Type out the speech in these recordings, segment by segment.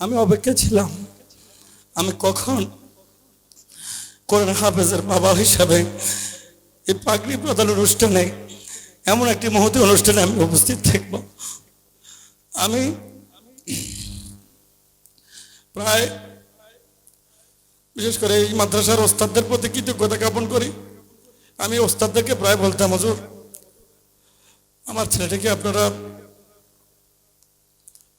আমি অপেক্ষা ছিলাম। আমি কখন কোরআন হাফেজের বাবা হিসাবে এই পাগড়ি প্রধান অনুষ্ঠানে, এমন একটি মহতি অনুষ্ঠানে আমি উপস্থিত থাকব। আমি প্রায়, বিশেষ করে এই মাদ্রাসার ওস্তাদদের প্রতি কৃতজ্ঞতা জ্ঞাপন করি। আমি ওস্তাদদেরকে প্রায় বলতাম, হজুর, আমার ছেলেটাকে আপনারা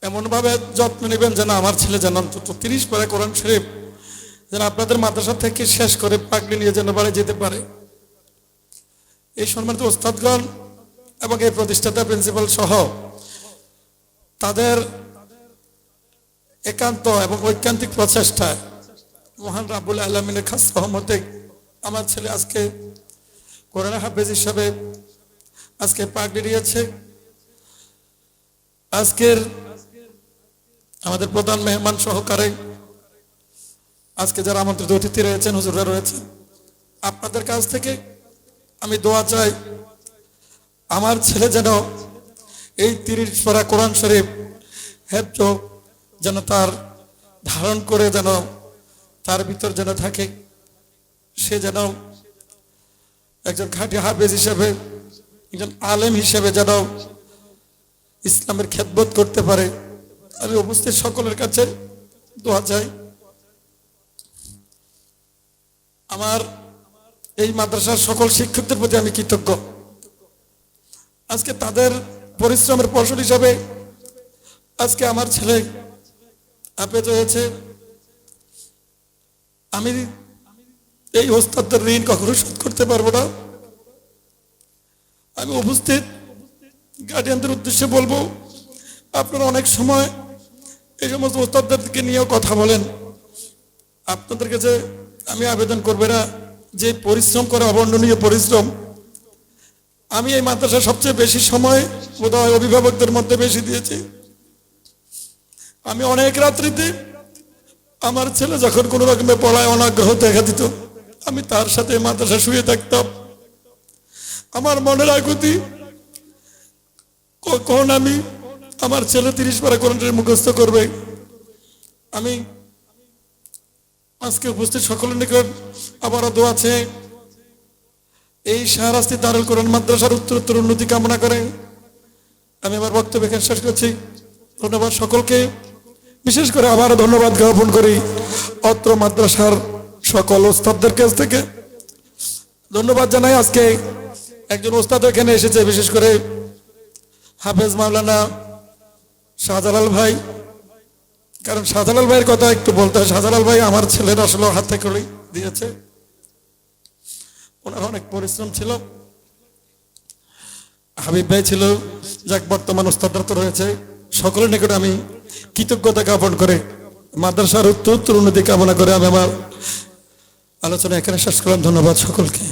এমনভাবে যত্ন নেবেন যেন আমার ছেলে যেন অন্তত তিরিশ পারে কোরআন শরীফ যেন আপনাদের মাদ্রাসা থেকে শেষ করে পাগড়ি নিয়ে যেন বাড়ি যেতে পারে। এই সম্মানিত ওস্তাদগণ এবং এই প্রতিষ্ঠাতা প্রিন্সিপাল সহ তাদের একান্ত এবং ঐকান্তিক প্রচেষ্টায় মহান রাবুল আলমিনের খাস সহমতে আমার ছেলে আজকে কোরআন হাফেজ হিসাবে আজকে পাগড়ি নিয়েছে আজকের আমাদের প্রধান মেহমান সহকারে আজকে যারা আমন্ত্রিত অতিথি রয়েছেন, হুজুররা রয়েছেন আপনাদের কাছ থেকে আমি দোয়া চাই, আমার ছেলে যেন এই তিরিশ পড়া কোরআন শরীফ হেফজ যেন তার ধারণ করে যেন তার ভিতর যেন থাকে, সে যেন একজন খাঁটি হাফেজ হিসেবে, একজন আলেম হিসেবে যেন ইসলামের খেদবোধ করতে পারে। আমি উপস্থিত সকলের কাছে দোয়া চাই। আমার এই মাদ্রাসার সকল শিক্ষকদের প্রতি আমি কৃতজ্ঞ। আজকে তাদের পরিশ্রমের ফসল হিসাবে আজকে আমার ছেলে আপেজ হয়েছে। আমি এই ওস্তাদের ঋণ কখনো শোধ করতে পারব না। আমি উপস্থিত গার্ডিয়ানদের উদ্দেশ্যে বলব, আপনারা অনেক সময় এই সমস্ত ওস্তাদদেরকে নিয়েও কথা বলেন। আপনাদের কাছে আমি আবেদন করব না যে পরিশ্রম করে অবর্ণনীয় পরিশ্রম, আমি এই মাদ্রাসা সবচেয়ে বেশি সময় বোধহয় অভিভাবকদের মধ্যে বেশি দিয়েছি। আমি অনেক রাত্রিতে আমার ছেলে যখন কোনো রকমে পড়ায় অনাগ্রহ দেখা দিত, আমি তার সাথে মাদ্রাসা শুয়ে থাকতাম। আমার মনের আকুতি, কখন আমি আমার ছেলে তিরিশ পারা কোরআনের মুখস্থ করবে। আমি আজকে উপস্থিত সকলের নিকট আবারও দোয়া আছে। এই শাহরাস্তি দারুল কোরআন মাদ্রাসার উত্তরোত্তর উন্নতি কামনা করে আমি আমার বক্তব্য এখানে শেষ করছি। ধন্যবাদ সকলকে। বিশেষ করে আবারও ধন্যবাদ জ্ঞাপন করি অত্র মাদ্রাসার সকল ওস্তাদদের কাছ থেকে। ধন্যবাদ জানাই আজকে একজন ওস্তাদ এখানে এসেছে, বিশেষ করে হাফেজ মাওলানা শাহজালাল ভাই, কারণ শাহজালাল ভাইয়ের কথা একটু বলতে হয়। শাহজালাল ভাই আমার ছেলের আসলে হাতে করে দিয়েছে। ওনার অনেক পরিশ্রম ছিল। হাবিব ভাই ছিল, যাক, বর্তমান ওস্তাদরা তো রয়েছে। সকলের নিকট আমি কৃতজ্ঞতা জ্ঞাপন করে, মাদ্রাসার উত্তর উন্নতি কামনা করে আমি আমার আলোচনা এখানে শেষ করলাম। ধন্যবাদ সকলকে।